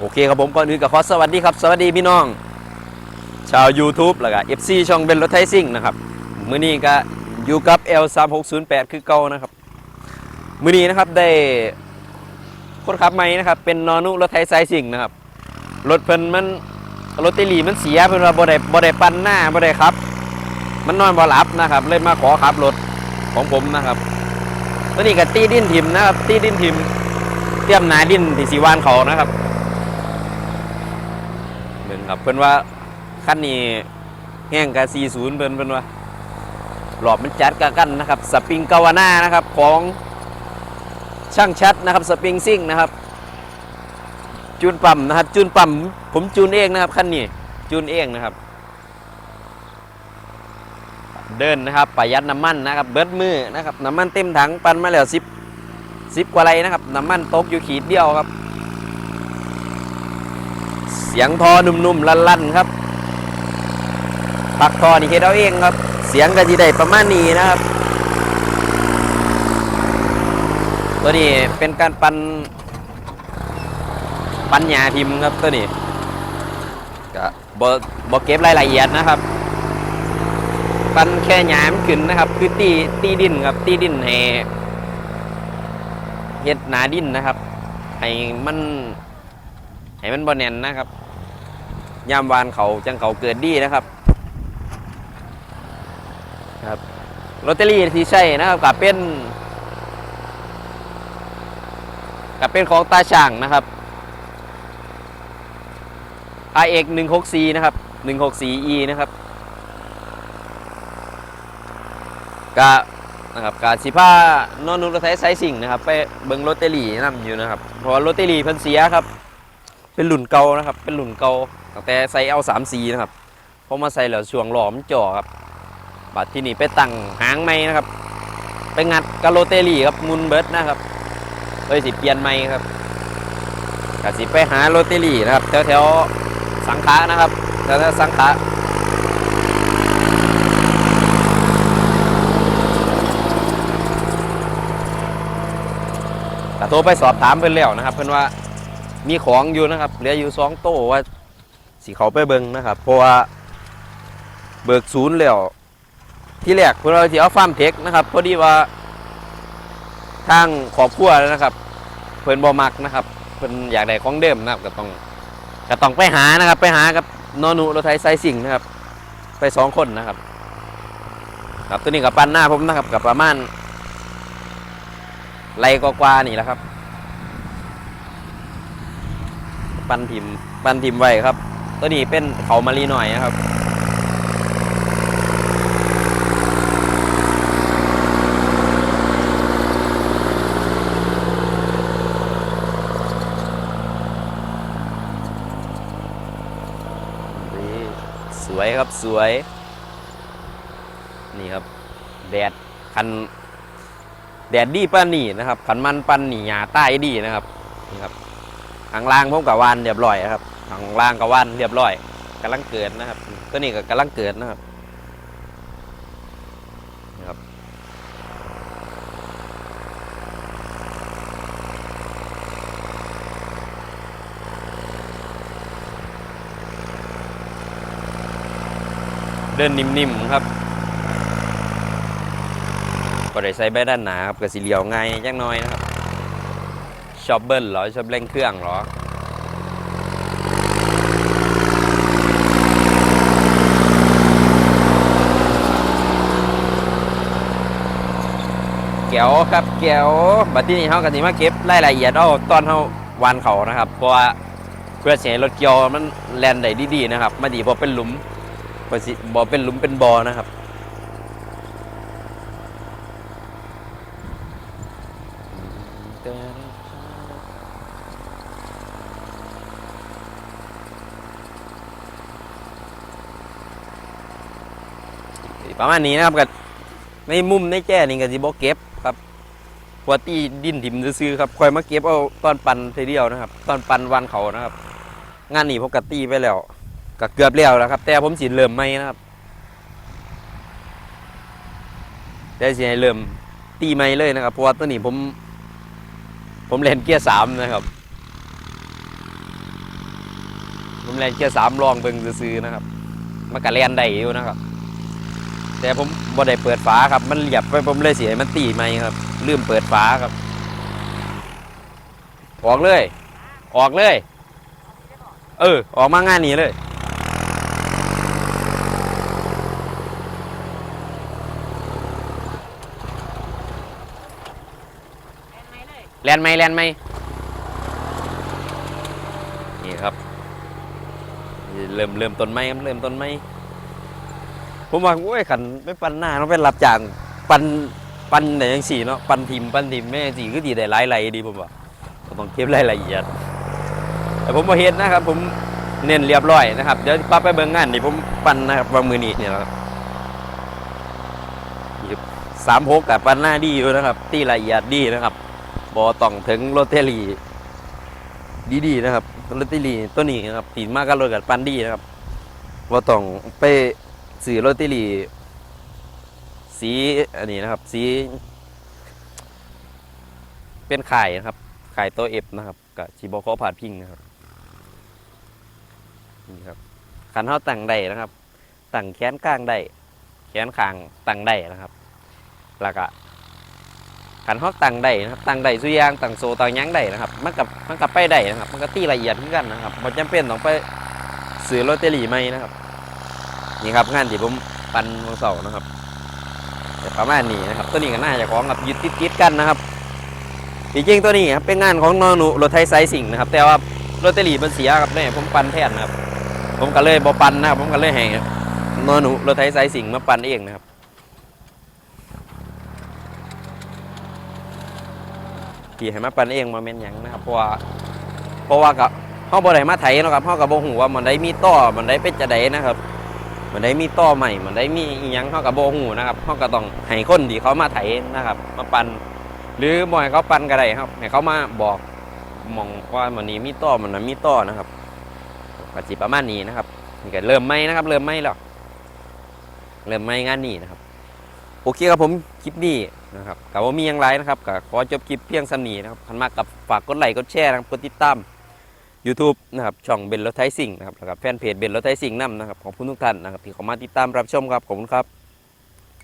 โอเคครับผมก่อนอื่นก็ขอสวัสดีครับ สวัสดีพี่น้อง ชาว YouTube แล้วก็ FC ช่องเบนรถไทยซิ่งนะครับ มื้อนี้ก็อยู่กับ L3608 คือเก่านะครับ มื้อนี้นะครับได้คนขับใหม่นะครับ เป็นนอนุรถไทยไซซิ่งนะครับ รถเพิ่นมันรถเตลีมันเสียเพิ่นว่าบ่ได้บ่ได้ปั่นหน้าบ่ได้ครับ มันนอนบ่หลับนะครับ เลยมาขอขับรถของผมนะครับตัวนี้ก็ตีดินทิมนะครับ ตีดินทิมเตรียมหนาดินที่สีวานเขานะครับ ครับเพิ่นว่าคันนี้แห้งกับ40เพิ่นเพิ่นว่าหลอบมันจัดกับกันนะครับสปริงกาวาน่านะครับของช่างชัดนะครับสปริงซิ่งนะครับ จูนปั๊มนะครับ จูนปั๊มผมจูนเองนะครับคันนี้จูนเองนะครับ เดินนะครับประหยัดน้ำมันนะครับ เบิดมือนะครับน้ำมันเต็มถังปั่นมาแล้วสิบสิบกว่าไรนะครับน้ำมันตกอยู่ขีดเดียวครับ สียงทอนุ่มๆลั่นๆครับปักทอนี่เฮ็ดเอาเองครับ เสียงก็จะได้ประมาณนี้นะครับ ตัวนี้เป็นการปันปัญญาพิมพ์ครับตัวนี้ก็บ่บ่เก็บรายละเอียดนะครับ ปันแค่หยามขึ้นนะครับ คือตีตีดินครับ ตีดินให้เฮ็ดหนาดินนะครับให้มันให้มันบ่แน่นนะครับ ยามวานเขาจังเขาเกิดดีนะครับครับลอตเตอรี่ที่ใช่นะครับกับเป็นกับเป็นของตาช่างนะครับ RX 164นะครับ 164E นะครับกะนะครับกาสิผ้านอนนุรไทยไซสิ่งนะครับ ไปเบิ่งรถเตอรี่นํอยู่นะครับ เพราะว่ารถเตอรี่เพิ่นเสียครับ เป็นรุ่นเก่านะครับ เป็นรุ่นเก่า ตั้งแต่ใส่ L34 นะครับพอมาใส่แล้วช่วงหลอมจ่อครับบัดที่นี่ไปตั้งหางใหม่นะครับ ไปงัดกะโรเตอรี่ครับมุนเบิร์ดนะครับเลยสิเปลี่ยนใหม่ครับกะสิไปหาโรเตอรี่นะครับแถวแถวสังขานะครับแถวแถวสังขาแต่โทรไปสอบถามเพิ่นแล้วนะครับ เพิ่นว่ามีของอยู่นะครับเหลืออยู่สองโต๊ะว่า สิเขาไปเบิ่งนะครับ เพราะว่าเบิกศูนย์แล้วที่แรกพิ่นว่าสิเอาฟาร์มเทคนะครับพอดีว่าทางครอบครัวนะครับ เพิ่นบ่มักนะครับเพิ่นอยากได้ของเดิมนะครับก็ต้องก็ต้องไปหานะครับ ไปหากับนอนุรถไทยไซสิงนะครับ ไปสองคนนะครับ ครับตัวนี้กับปันหน้าผมนะครับกับประมาณไรกว่านี่แหละครับ ปันทิมปันทิมไว้ครับ ตัวนี้เป็นเขามารีหน่อยนะครับสวยครับสวย นี่ครับ แดดคันแดดดีป้านนี่นะครับขันมันปันนี่หยาใต้ดีนะครับนี่ครับข้างล่างพร้อมกับวานเรียบร้อยครับ ข้างล่างกับวานเรียบร้อยกำลังเกิดนะครับ ตัวนี้ก็กำลังเกิดนะครับนี่ครับเดินนิ่มๆครับก็ได้ใส่ใบด้านหนาครับกับสีเหลียวง่ายจังน้อยนะครับชอบเบิ้ลหรอชอบเร่งเครื่องหรอ ก้วครับแก้วบัดที่นี้เขากันสิมาเก็บรายละเอียดเอาตอนเขาวานเขานะครับ เพราะว่าเพื่อเสียรถเกี่ยวมันแลนได้ดีๆนะครับมาดีบอเป็นหลุมบ่สิบอเป็นหลุมเป็นบอนะครับประมาณนี้นะครับกับในมุมในแจ้นี่ก็สิบ่เก็บ พราะว่าตีดิ้นถิ่มซื้อครับคอยมาเก็บเอาตอนปันทีเดียวนะครับ ตอนปันวันเขานะครับ งานหนี้ผมก็ตีไปแล้วก็เกือบแล้วนะครับ แต่ผมสิเริ่มใหม่นะครับแต่สิให้เริ่มตีใหม่เลยนะครับเพราะว่าตัวนี้ผม ผมเล่นเกียร์สามนะครับ ผมแลนเกียร์สามลองเบิ่งซื้อนะครับมันก็แลนได้อยู่นะครับ แต่ผมบ่ได้เปิดฝาครับ มันเหยียบไปผมเลยเสียมันตีไหมครับ ลืมเปิดฝาครับ ออกเลย ออกเลย เออ ออกมางานนี้เลยแลนไหมแลนไหมนี่ครับ เริ่มเริ่มต้นไหมครับเริ่มต้นไหมผมว่าโอ้ยขันไม่ปันหน้าต้องเป็นรับจ้างปัน ปันไหนยังสี่เนาะปันทีมปันทีมแม่สี่ก็ดีได้หลายไหลดีผมว่าก็ต้องเก็บรายละเอียด แต่ผมมาเห็นนะครับ ผมเน้นเรียบร้อยนะครับเดี๋ยวป้าไปเบิ่งงานนี่ผมปันนะครับวางมือนี้เนี่ยครับสามหกกับปันหน้าดีอยู่นะครับ ตีละเอียดดีนะครับบอต้องถึงโรเตอรี่ดีๆนะครับโรเตอรี่ตัวนี้นะครับตีมากก็รถกับปันดีนะครับบอต้องไปสื่อโรเตอรี่ สีอันนี้นะครับ สี เป็นไข่นะครับไข่ตัวเอฟนะครับกับจีบอคอผ่านพิงนะครับนี่ครับขันเท้าตั้งได้นะครับตั้งแขนกลางได้แขนข้างตั้งได้นะครับ แล้วก็ขันฮอกตังได้นะครับตังได้สุยางตังโซตังยังได้นะครับ มันกับมันกับไปได้นะครับ มันก็ตีละเอียดเหมือนกันนะครับมันจำเป็นต้องไปซื้อโรตเตอรี่ใหม่นะครับ นี่ครับงานที่ผมปันวันเสาร์นะครับ ประมาณนี้นะครับ ตัวนี้ก็น่าจะของกับยึดติดๆกันนะครับจริงๆตัวนี้ครับเป็นงานของนอหนูรถไทยไซสิงห์นะครับ แต่ว่าโรตเตอรี่มันเสียครับเนี่ยผมปั่นแทนนะครับ ผมก็เลยบอปันนะครับผมก็เลยให้นอหนูรถไทยไซสิงห์มาปั่นเองนะครับที่ให้มาปั่นเองมาเมนหยังนะครับเพราะว่าเพราะว่ากับเฮาบ่ได้มาไถเนาะครับเฮาก็บ่ฮู้ว่ามันได้มีต่อมันได้เป็นจะไดนะครับ มันได้มีต่อใหม่มันได้มีอีหยังเฮาก็บ่ฮู้นะครับเฮาก็ต้องให้คนที่เขามาไถนะครับ มาปั่นหรือบ่ให้เขาปั่นก็ได้ครับให้เขามาบอกมองว่ามันนี้มีต่อมันนั้นมีต่อนะครับก็สิประมาณนี้นะครับนี่ก็เริ่มใหมนะครับ เริ่มใหม่แล้วเริ่มใหม่งานนี้นะครับโอเคครับผมคลิปนี้นะครับกับว่ามีอย่างไรนะครับก็ขอจบคลิปเพียงสำนีนะครับคันมากกับฝากกดไลค์กดแชร์นะครับกดติดตาม YouTube นะครับช่องเบนรถไทยสิ่งนะครับแล้วก็แฟนเพจเบนรถไทยสิ่งนํนะครับขอบคุณทุกท่านนะครับที่เข้ามาติดตามรับชมครับขอบคุณครับ